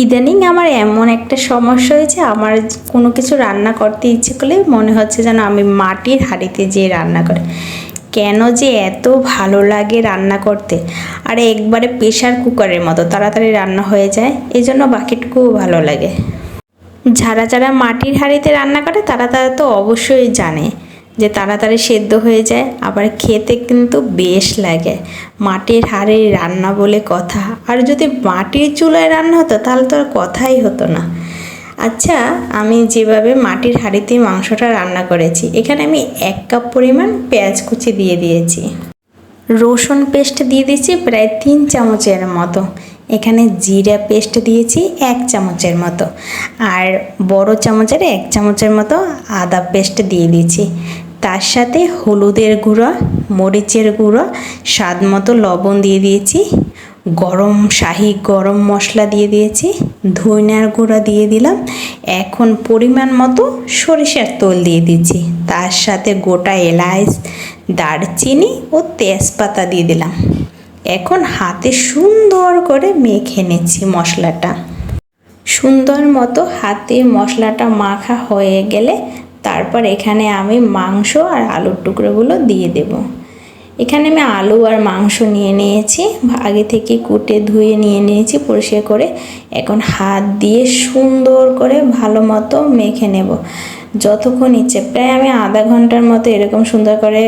ইদানিং আমার এমন একটা সমস্যা হয়েছে, আমার কোনো কিছু রান্না করতে ইচ্ছে করলে মনে হচ্ছে যেন আমি মাটির হাঁড়িতে যেয়ে রান্না করি। কেন যে এত ভালো লাগে রান্না করতে। আর একবারে প্রেশার কুকারের মতো তাড়াতাড়ি রান্না হয়ে যায় এই জন্য বাকিটুকুও ভালো লাগে। যারা যারা মাটির হাঁড়িতে রান্না করে, তারা তারা তো অবশ্যই জানে। যে তাড়াতাড়ি সেদ্ধ হয়ে যায়, আবার খেতে কিন্তু বেশ লাগে। মাটির হাঁড়ির রান্না বলে কথা। আর যদি মাটির চুলায় রান্না হতো, তাহলে তো আর কথাই হতো না। আচ্ছা আমি যেভাবে মাটির হাঁড়িতে মাংসটা রান্না করেছি, এখানে আমি এক কাপ পরিমাণ পেঁয়াজ কুচি দিয়ে দিয়েছি। রসুন পেস্ট দিয়ে দিয়েছি প্রায় তিন চামচের মতো। এখানে জিরা পেস্ট দিয়েছি এক চামচের মতো। আর বড় চামচের এক চামচের মতো আদা পেস্ট দিয়ে দিয়েছি। তার সাথে হলুদের গুঁড়ো, মরিচের গুঁড়ো, স্বাদ মতো লবণ দিয়ে দিয়েছি। গরম, শাহি গরম মশলা দিয়ে দিয়েছি। ধনিয়ার গুঁড়ো দিয়ে দিলাম। এখন পরিমাণ মতো সরিষার তেল দিয়ে দিচ্ছি তার সাথে গোটা এলাচ, দারচিনি ও তেজপাতা দিয়ে দিলাম। এখন হাতে সুন্দর করে মেখে নিচ্ছি মশলাটা। সুন্দর মতো হাতে মশলাটা মাখা হয়ে গেলে তারপর এখানে আমি মাংস আর আলুর টুকরোগুলো দিয়ে দেব। এখানে আমি আলু আর মাংস নিয়ে নিয়েছি, আগে থেকে কুটে ধুয়ে নিয়ে নিয়েছি, পরিষ্কার করে এখন হাত দিয়ে সুন্দর করে ভালো মতো মেখে নেব। যতক্ষণ ইচ্ছে, প্রায় আমি আধা ঘণ্টার মতো এরকম সুন্দর করে,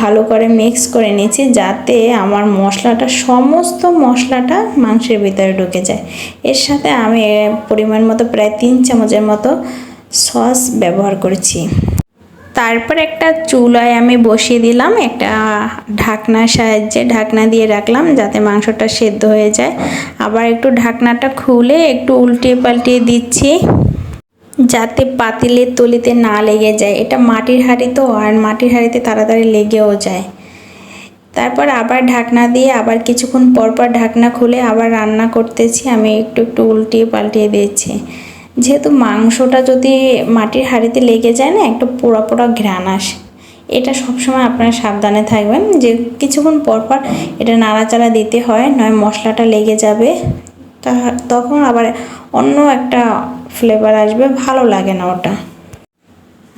ভালো করে মিক্স করে নিয়েছি যাতে আমার মশলাটা, সমস্ত মশলাটা মাংসের ভিতরে ঢুকে যায়। এর সাথে আমি পরিমাণ মতো, প্রায় তিন চামচের মতো সস ব্যবহার করেছি। তারপর একটা চুলায় আমি বসিয়ে দিলাম একটা ঢাকনার সাহায্যে ঢাকনা দিয়ে রাখলাম যাতে মাংসটা সেদ্ধ হয়ে যায়। আবার একটু ঢাকনাটা খুলে একটু উল্টিয়ে পাল্টিয়ে দিচ্ছি যাতে পাতিলের তলিতে না লেগে যায়। এটা মাটির হাঁড়ি তো, আর মাটির হাঁড়িতে তাড়াতাড়ি লেগেও যায়। তারপর আবার ঢাকনা দিয়ে আবার কিছুক্ষণ পর পর ঢাকনা খুলে আবার রান্না করতেছি। আমি একটু একটু উল্টিয়ে পাল্টিয়ে দিয়েছি যেহেতু মাংসটা যদি মাটির হাঁড়িতে লেগে যায় না, একটু পোড়া পোড়া ঘ্রাণ আসে। এটা সবসময় আপনারা সাবধানে থাকবেন। যে কিছুক্ষণ পর পর এটা নাড়াচাড়া দিতে হয়, নয় মশলাটা লেগে যাবে। তা তখন আবার অন্য একটা ফ্লেভার আসবে, ভালো লাগে না ওটা।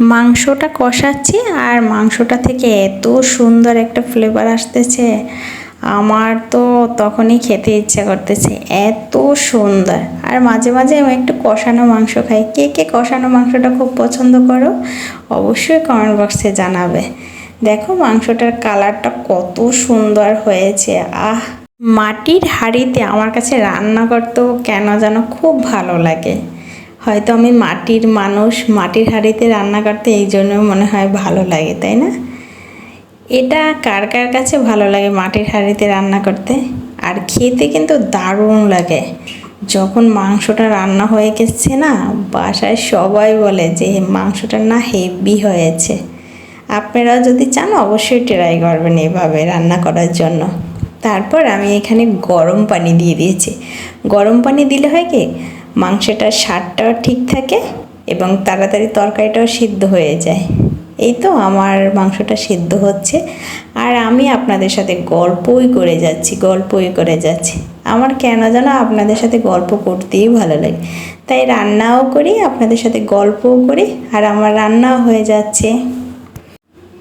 মাংসটা কষাচ্ছি, আর মাংসটা থেকে এত সুন্দর একটা ফ্লেভার আসতেছে। আমার তো তখনই খেতে ইচ্ছা করতেছে। এত সুন্দর। আর মাঝে মাঝে আমি একটু কষানো মাংস খাই। কে কে কষানো মাংসটা খুব পছন্দ করো, অবশ্যই কমেন্ট বক্সে জানাবে। দেখো মাংসটার কালারটা কত সুন্দর হয়েছে। আহ! মাটির হাঁড়িতে আমার কাছে রান্না করতেও কেন যেন খুব ভালো লাগে। হয়তো আমি মাটির মানুষ, মাটির হাঁড়িতে রান্না করতে এই জন্য মনে হয় ভালো লাগে, তাই না? এটা কার কার কাছে ভালো লাগে মাটির হাঁড়িতে রান্না করতে? আর খেতে কিন্তু দারুণ লাগে। যখন মাংসটা রান্না হয়ে গেছে না, বাসায় সবাই বলে যে মাংসটা না হেভি হয়েছে। আপনারাও যদি চান অবশ্যই ট্রাই করবেন এভাবে রান্না করার জন্য। তারপর আমি এখানে গরম পানি দিয়ে দিয়েছি। গরম পানি দিলে হয় কি মাংসটার স্বাদটাও ঠিক থাকে এবং তাড়াতাড়ি তরকারিটাও সিদ্ধ হয়ে যায়। এই তো আমার মাংসটা সিদ্ধ হচ্ছে। আর আমি আপনাদের সাথে গল্পই করে যাচ্ছি, গল্পই করে যাচ্ছি। আমার কেন যেন আপনাদের সাথে গল্প করতেই ভালো লাগে। তাই রান্নাও করি, আপনাদের সাথে গল্পও করি, আর আমার রান্নাও হয়ে যাচ্ছে।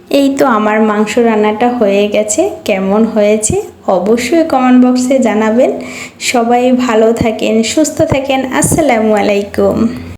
এই তো আমার মাংস রান্নাটা হয়ে গেছে। কেমন হয়েছে অবশ্যই কমেন্ট বক্সে জানাবেন। সবাই ভালো থাকেন, সুস্থ থাকেন। আসসালামু আলাইকুম।